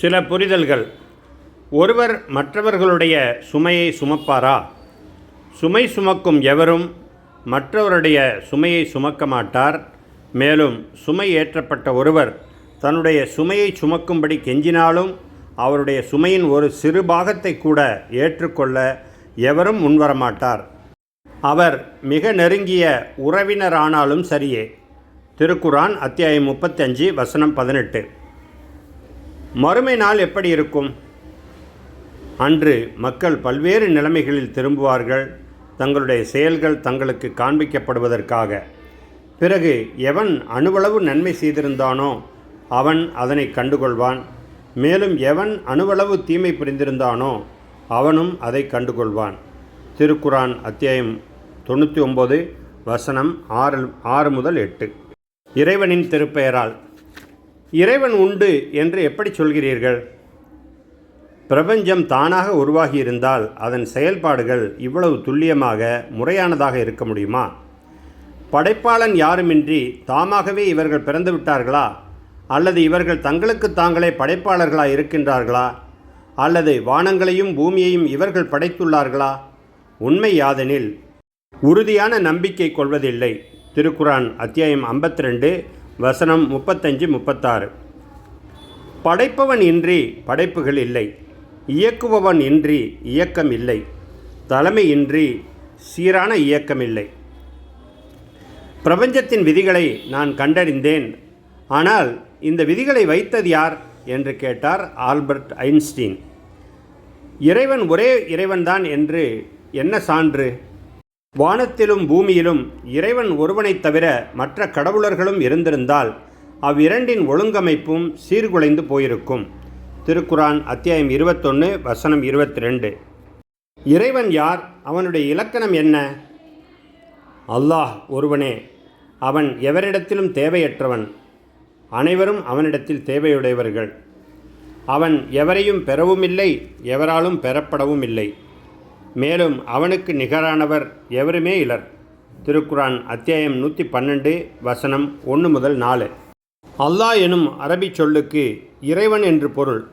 சில புரிதல்கள். ஒருவர் மற்றவர்களுடைய சுமையை சுமப்பாரா? சுமை சுமக்கும் எவரும் மற்றவருடைய சுமையை சுமக்க மாட்டார். மேலும் சுமை ஏற்றப்பட்ட ஒருவர் தன்னுடைய சுமையை சுமக்கும்படி கெஞ்சினாலும் அவருடைய சுமையின் ஒரு சிறு பாகத்தை கூட ஏற்றுக்கொள்ள எவரும் முன்வரமாட்டார். அவர் மிக நெருங்கிய உறவினரானாலும் சரியே. திருக்குரான் அத்தியாயம் முப்பத்தஞ்சு வசனம் பதினெட்டு. மறுமை நாள் எப்படி இருக்கும்? அன்று மக்கள் பல்வேறு நிலைமைகளில் திரும்புவார்கள். தங்களுடைய செயல்கள் தங்களுக்கு காண்பிக்கப்படுவதற்காக. பிறகு எவன் அணுவளவு நன்மை செய்திருந்தானோ அவன் அதனை கண்டுகொள்வான். மேலும் எவன் அணுவளவு தீமை புரிந்திருந்தானோ அவனும் அதை கண்டுகொள்வான். திருக்குரான் அத்தியாயம் தொண்ணூற்றி ஒம்பது வசனம் ஆறு ஆறு முதல் எட்டு. இறைவனின் திருப்பெயரால் இறைவன் உண்டு என்று எப்படி சொல்கிறீர்கள்? பிரபஞ்சம் தானாக உருவாகியிருந்தால் அதன் செயல்பாடுகள் இவ்வளவு துல்லியமாக முறையானதாக இருக்க முடியுமா? படைப்பாளன் யாருமின்றி தாமாகவே இவர்கள் பிறந்து விட்டார்களா? அல்லது இவர்கள் தங்களுக்கு தாங்களே படைப்பாளர்களாக இருக்கின்றார்களா? அல்லது வானங்களையும் பூமியையும் இவர்கள் படைத்துள்ளார்களா? உண்மை யாதெனில் உறுதியான நம்பிக்கை கொள்வதில்லை. திருக்குரான் அத்தியாயம் 52 வசனம் முப்பத்தஞ்சு முப்பத்தாறு. படைப்பவன் இன்றி படைப்புகள் இல்லை. இயக்குபவன் இன்றி இயக்கம் இல்லை. தலைமை இன்றி சீரான இயக்கம் இல்லை. பிரபஞ்சத்தின் விதிகளை நான் கண்டறிந்தேன். ஆனால் இந்த விதிகளை வைத்தது யார் என்று கேட்டார் ஆல்பர்ட் ஐன்ஸ்டீன். இறைவன் ஒரே இறைவன்தான் என்று என்ன சான்று? வானத்திலும் பூமியிலும் இறைவன் ஒருவனைத் தவிர மற்ற கடவுளர்களும் இருந்திருந்தால் அவ்விரண்டின் ஒழுங்கமைப்பும் சீர்குலைந்து போயிருக்கும். திருக்குரான் அத்தியாயம் இருபத்தொன்று வசனம் இருபத்தி ரெண்டு இறைவன் யார்? அவனுடைய இலக்கணம் என்ன? அல்லாஹ் ஒருவனே அவன் எவரிடத்திலும் தேவையற்றவன். அனைவரும் அவனிடத்தில் தேவையுடையவர்கள். அவன் எவரையும் பெறவும் இல்லை எவராலும் பெறப்படவும் இல்லை மேலும் அவனுக்கு நிகரானவர் எவருமே இலர். திருக்குரான் அத்தியாயம் நூற்றி பன்னெண்டு வசனம் ஒன்று முதல் நாலு. அல்லாஹ் எனும் அரபி சொல்லுக்கு இறைவன் என்று பொருள்.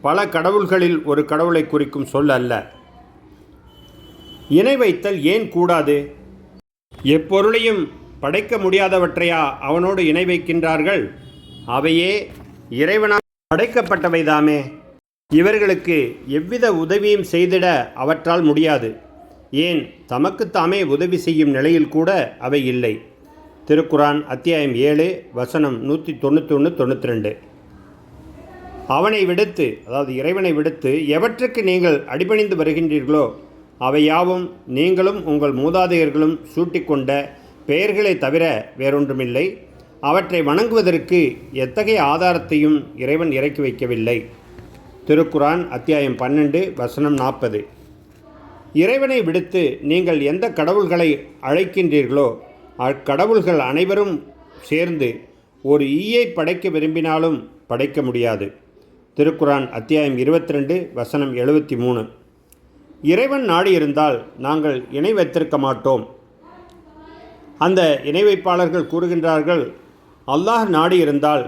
பல கடவுள்களில் ஒரு கடவுளை குறிக்கும் சொல் அல்ல. இணை வைத்தல் ஏன் கூடாது? எப்பொருளையும் படைக்க முடியாதவற்றையா அவனோடு இணை வைக்கின்றார்கள்? அவையே இறைவனால் படைக்கப்பட்டவைதாமே. இவர்களுக்கு எவ்வித உதவியும் செய்திட அவற்றால் முடியாது. ஏன்? தமக்குத்தாமே உதவி செய்யும் நிலையில் கூட அவை இல்லை. திருக்குரான் அத்தியாயம் ஏழு வசனம் நூற்றி தொண்ணூற்றி ஒன்று தொண்ணூற்றி ரெண்டு அவனை விடுத்து அதாவது இறைவனை விடுத்து எவற்றுக்கு நீங்கள் அடிபணிந்து வருகின்றீர்களோ அவை யாவும் நீங்களும் உங்கள் மூதாதையர்களும் சூட்டிக்கொண்ட பெயர்களை தவிர வேறொன்றுமில்லை. அவற்றை வணங்குவதற்கு எத்தகைய ஆதாரத்தையும் இறைவன் இறக்கி வைக்கவில்லை. திருக்குரான் அத்தியாயம் பன்னெண்டு வசனம் நாற்பது. இறைவனை விடுத்து நீங்கள் எந்த கடவுள்களை அழைக்கின்றீர்களோ அக்கடவுள்கள் அனைவரும் சேர்ந்து ஒரு ஈயை படைக்க விரும்பினாலும் படைக்க முடியாது. திருக்குரான் அத்தியாயம் இருபத்தி ரெண்டு வசனம் எழுபத்தி மூணு இறைவன் நாடி இருந்தால் நாங்கள் இணை வைத்திருக்க மாட்டோம். அந்த இணை வைப்பாளர்கள் கூறுகின்றார்கள் அல்லாஹ் நாடி இருந்தால்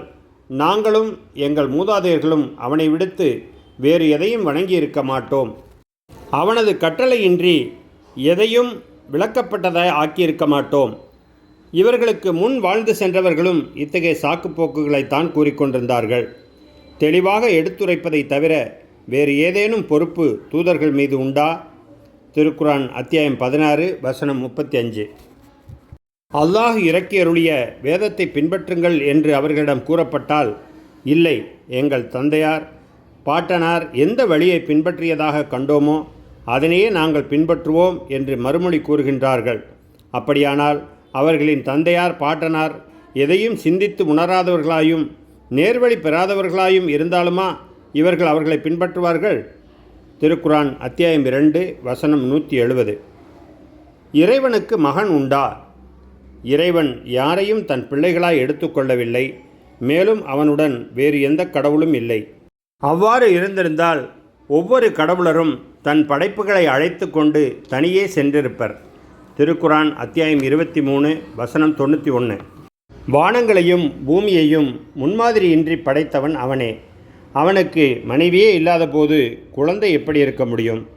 நாங்களும் எங்கள் மூதாதையர்களும் அவனை விடுத்து வேறு எதையும் வணங்கி இருக்க மாட்டோம். அவனது கட்டளையின்றி எதையும் விளக்கப்பட்டதாய் ஆக்கியிருக்க மாட்டோம். இவர்களுக்கு முன் வாழ்ந்து சென்றவர்களும் இத்தகைய சாக்குப்போக்குகளைத்தான் கூறிக்கொண்டிருந்தார்கள். தெளிவாக எடுத்துரைப்பதை தவிர வேறு ஏதேனும் பொறுப்பு தூதர்கள் மீது உண்டா? திருக்குரான் அத்தியாயம் பதினாறு வசனம் முப்பத்தி அஞ்சு. அல்லாஹ் இறக்கி அருளிய வேதத்தை பின்பற்றுங்கள் என்று அவர்களிடம் கூறப்பட்டால் இல்லை எங்கள் தந்தையார் பாட்டனார் எந்த வழியை பின்பற்றியதாக கண்டோமோ அதனையே நாங்கள் பின்பற்றுவோம் என்று மறுமொழி கூறுகின்றார்கள். அப்படியானால் அவர்களின் தந்தையார் பாட்டனார் எதையும் சிந்தித்து உணராதவர்களாயும் நேர்வழி பெறாதவர்களாயும் இருந்தாலுமா இவர்கள் அவர்களை பின்பற்றுவார்கள்? திருக்குரான் அத்தியாயம் இரண்டு வசனம் நூற்றி எழுபது இறைவனுக்கு மகன் உண்டா? இறைவன் யாரையும் தன் பிள்ளைகளாய் எடுத்துக்கொள்ளவில்லை. மேலும் அவனுடன் வேறு எந்த கடவுளும் இல்லை. அவ்வாறு இருந்திருந்தால் ஒவ்வொரு கடவுளரும் தன் படைப்புகளை அழைத்து கொண்டு தனியே சென்றிருப்பர். திருக்குரான் அத்தியாயம் இருபத்தி மூணு வசனம் தொண்ணூற்றி ஒன்று. வானங்களையும் பூமியையும் முன்மாதிரியின்றி படைத்தவன் அவனே. அவனுக்கு மனைவியே இல்லாத போது குழந்தை எப்படி இருக்க முடியும்?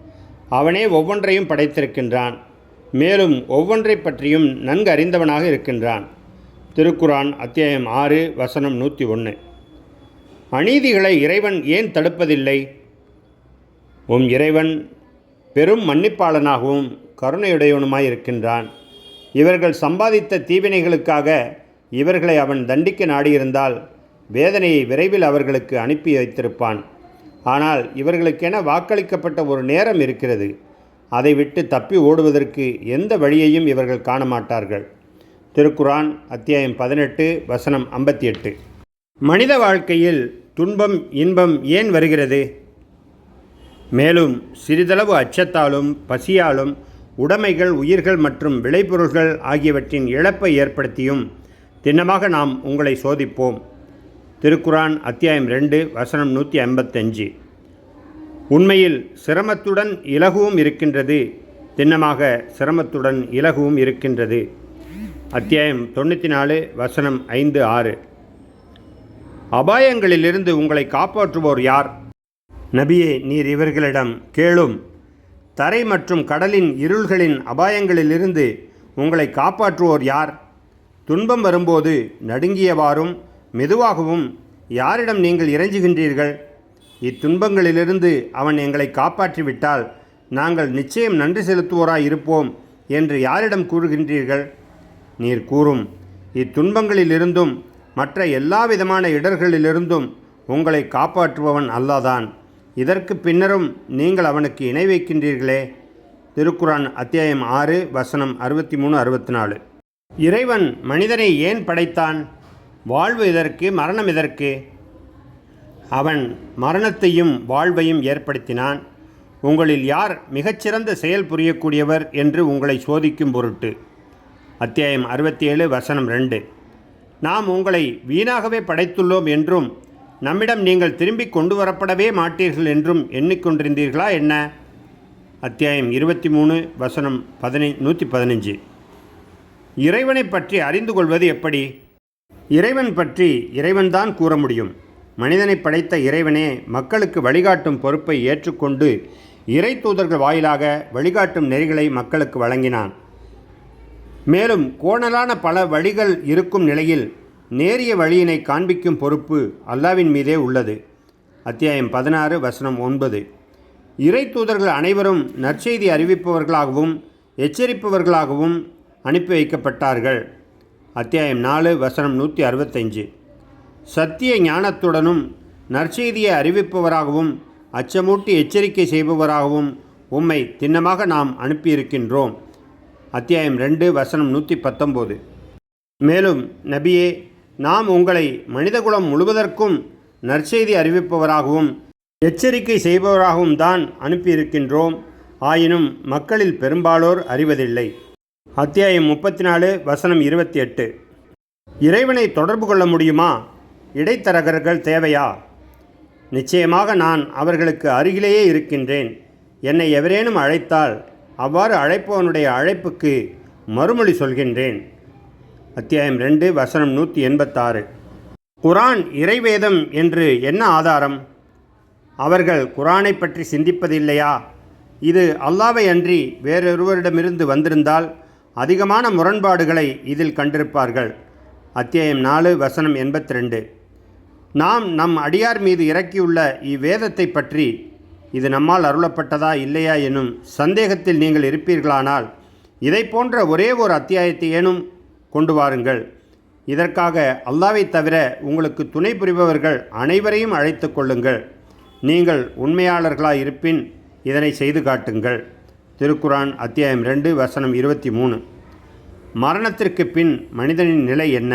அவனே ஒவ்வொன்றையும் படைத்திருக்கின்றான். மேலும் ஒவ்வொன்றை பற்றியும் நன்கு அறிந்தவனாக இருக்கின்றான். திருக்குரான் அத்தியாயம் ஆறு வசனம் நூற்றி ஒன்று அநீதிகளை இறைவன் ஏன் தடுப்பதில்லை? உம் இறைவன் பெரும் மன்னிப்பாளனாகவும் கருணையுடையவனுமாய் இருக்கின்றான். இவர்கள் சம்பாதித்த தீவினைகளுக்காக இவர்களை அவன் தண்டிக்க நாடியிருந்தால் வேதனையை விரைவில் அவர்களுக்கு அனுப்பி வைத்திருப்பான். ஆனால் இவர்களுக்கென வாக்களிக்கப்பட்ட ஒரு நேரம் இருக்கிறது. அதை விட்டு தப்பி ஓடுவதற்கு எந்த வழியையும் இவர்கள் காண மாட்டார்கள் திருக்குரான் அத்தியாயம் பதினெட்டு வசனம் ஐம்பத்தி எட்டு மனித வாழ்க்கையில் துன்பம் இன்பம் ஏன் வருகிறது? மேலும் சிறிதளவு அச்சத்தாலும் பசியாலும் உடைமைகள் உயிர்கள் மற்றும் விளைபொருள்கள் ஆகியவற்றின் இழப்பை ஏற்படுத்தியும் திண்ணமாக நாம் உங்களை சோதிப்போம். திருக்குரான் அத்தியாயம் ரெண்டு வசனம் நூற்றி ஐம்பத்தஞ்சு. உண்மையில் சிரமத்துடன் இலகுவும் இருக்கின்றது. திண்ணமாக சிரமத்துடன் இலகுவும் இருக்கின்றது. அத்தியாயம் தொண்ணூற்றி நாலு வசனம் ஐந்து ஆறு. அபாயங்களிலிருந்து உங்களை காப்பாற்றுவோர் யார்? நபியே நீர் இவர்களிடம் கேளும். தரை மற்றும் கடலின் இருள்களின் அபாயங்களிலிருந்து உங்களை காப்பாற்றுவோர் யார்? துன்பம் வரும்போது நடுங்கியவாறும் மெதுவாகவும் யாரிடம் நீங்கள் இறைஞ்சுகின்றீர்கள்? இத்துன்பங்களிலிருந்து அவன் எங்களை காப்பாற்றிவிட்டால் நாங்கள் நிச்சயம் நன்றி செலுத்துவோராய் இருப்போம் என்று யாரிடம் கூறுகின்றீர்கள்? நீர் கூறும் இத்துன்பங்களிலிருந்தும் மற்ற எல்லா விதமான இடர்களிலிருந்தும் உங்களை காப்பாற்றுபவன் அல்லாதான். இதற்கு பின்னரும் நீங்கள் அவனுக்கு இணை வைக்கின்றீர்களே. திருக்குரான் அத்தியாயம் ஆறு வசனம் அறுபத்தி மூணு அறுபத்தி நாலு இறைவன் மனிதனை ஏன் படைத்தான்? வாழ்வு இதற்கு மரணம் இதற்கு அவன் மரணத்தையும் வாழ்வையும் ஏற்படுத்தினான். உங்களில் யார் மிகச்சிறந்த செயல் புரியக்கூடியவர் என்று உங்களை சோதிக்கும் பொருட்டு. அத்தியாயம் அறுபத்தி ஏழு வசனம் ரெண்டு. நாம் உங்களை வீணாகவே படைத்துள்ளோம் என்றும் நம்மிடம் நீங்கள் திரும்பி கொண்டு வரப்படவே மாட்டீர்கள் என்றும் எண்ணிக்கொண்டிருந்தீர்களா என்ன? அத்தியாயம் இருபத்தி மூணு வசனம் பதினை நூற்றி பதினஞ்சு. இறைவனை பற்றி அறிந்து கொள்வது எப்படி? இறைவன் பற்றி இறைவன்தான் கூற முடியும். மனிதனை படைத்த இறைவனே மக்களுக்கு வழிகாட்டும் பொறுப்பை ஏற்றுக்கொண்டு இறை தூதர்கள் வாயிலாக வழிகாட்டும் நெறிகளை மக்களுக்கு வழங்கினான். மேலும் கோணலான பல வழிகள் இருக்கும் நிலையில் நேரிய வழியினை காண்பிக்கும் பொறுப்பு அல்லாவின் மீதே உள்ளது. அத்தியாயம் பதினாறு வசனம் ஒன்பது. இறை தூதர்கள் அனைவரும் நற்செய்தி அறிவிப்பவர்களாகவும் எச்சரிப்பவர்களாகவும் அனுப்பி வைக்கப்பட்டார்கள். அத்தியாயம் நாலு வசனம் நூற்றி அறுபத்தஞ்சு சத்திய ஞானத்துடனும் நற்செய்தியை அறிவிப்பவராகவும் அச்சமூட்டி எச்சரிக்கை செய்பவராகவும் உம்மை திண்ணமாக நாம் அனுப்பியிருக்கின்றோம். அத்தியாயம் ரெண்டு வசனம் நூற்றி பத்தொம்போது. மேலும் நபியே நாம் உங்களை மனிதகுலம் முழுவதற்கும் நற்செய்தி அறிவிப்பவராகவும் எச்சரிக்கை செய்பவராகவும் தான் அனுப்பியிருக்கின்றோம். ஆயினும் மக்களில் பெரும்பாலோர் அறிவதில்லை. அத்தியாயம் முப்பத்தி நாலு வசனம் இருபத்தி எட்டு. இறைவனை தொடர்பு கொள்ள முடியுமா? இடைத்தரகர்கள் தேவையா? நிச்சயமாக நான் அவர்களுக்கு அருகிலேயே இருக்கின்றேன். என்னை எவரேனும் அழைத்தால் அவ்வாறு அழைப்பவனுடைய அழைப்புக்கு மறுமொழி சொல்கின்றேன். அத்தியாயம் ரெண்டு வசனம் நூற்றி எண்பத்தாறு. குரான் இறைவேதம் என்று என்ன ஆதாரம்? அவர்கள் குரானை பற்றி சிந்திப்பதில்லையா? இது அல்லாவை அன்றி வேறொருவரிடமிருந்து வந்திருந்தால் அதிகமான முரண்பாடுகளை இதில் கண்டிருப்பார்கள். அத்தியாயம் நாலு வசனம் எண்பத்தி ரெண்டு நாம் நம் அடியார் மீது இறக்கியுள்ள இவ்வேதத்தை பற்றி இது நம்மால் அருளப்பட்டதா இல்லையா எனும் சந்தேகத்தில் நீங்கள் இருப்பீர்களானால் இதை போன்ற ஒரே ஒரு அத்தியாயத்தை ஏனும் கொண்டு வாருங்கள். இதற்காக அல்லாவை தவிர உங்களுக்கு துணை புரிபவர்கள் அனைவரையும் அழைத்து கொள்ளுங்கள். நீங்கள் உண்மையாளர்களாக இருப்பின் இதனை செய்து காட்டுங்கள். திருக்குரான் அத்தியாயம் ரெண்டு வசனம் இருபத்தி மூணு. மரணத்திற்கு பின் மனிதனின் நிலை என்ன?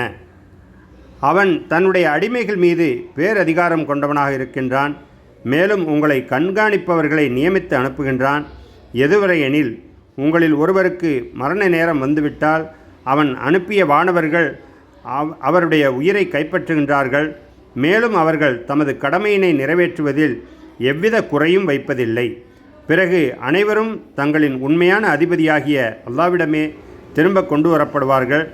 அவன் தன்னுடைய அடிமைகள் மீது பேரதிகாரம் கொண்டவனாக இருக்கின்றான். மேலும் உங்களை கண்காணிப்பவர்களை நியமித்து அனுப்புகின்றான். எதுவரை எனில் உங்களில் ஒருவருக்கு மரண நேரம் வந்துவிட்டால் அவன் அனுப்பிய வானவர்கள் அவருடைய உயிரை கைப்பற்றுகின்றார்கள். மேலும் அவர்கள் தமது கடமையினை நிறைவேற்றுவதில் எவ்வித குறையும் வைப்பதில்லை. பிறகு அனைவரும் தங்களின் உண்மையான அதிபதியாகிய அல்லாவிடமே திரும்ப கொண்டு வரப்படுவார்கள்.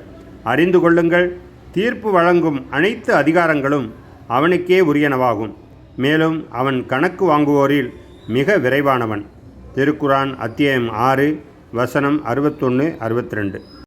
அறிந்து கொள்ளுங்கள். தீர்ப்பு வழங்கும் அனைத்து அதிகாரங்களும் அவனுக்கே உரியனவாகும். மேலும் அவன் கணக்கு வாங்குவோரில் மிக விரைவானவன். திருக்குரான் அத்தியாயம் ஆறு வசனம் அறுபத்தொன்று அறுபத்தி ரெண்டு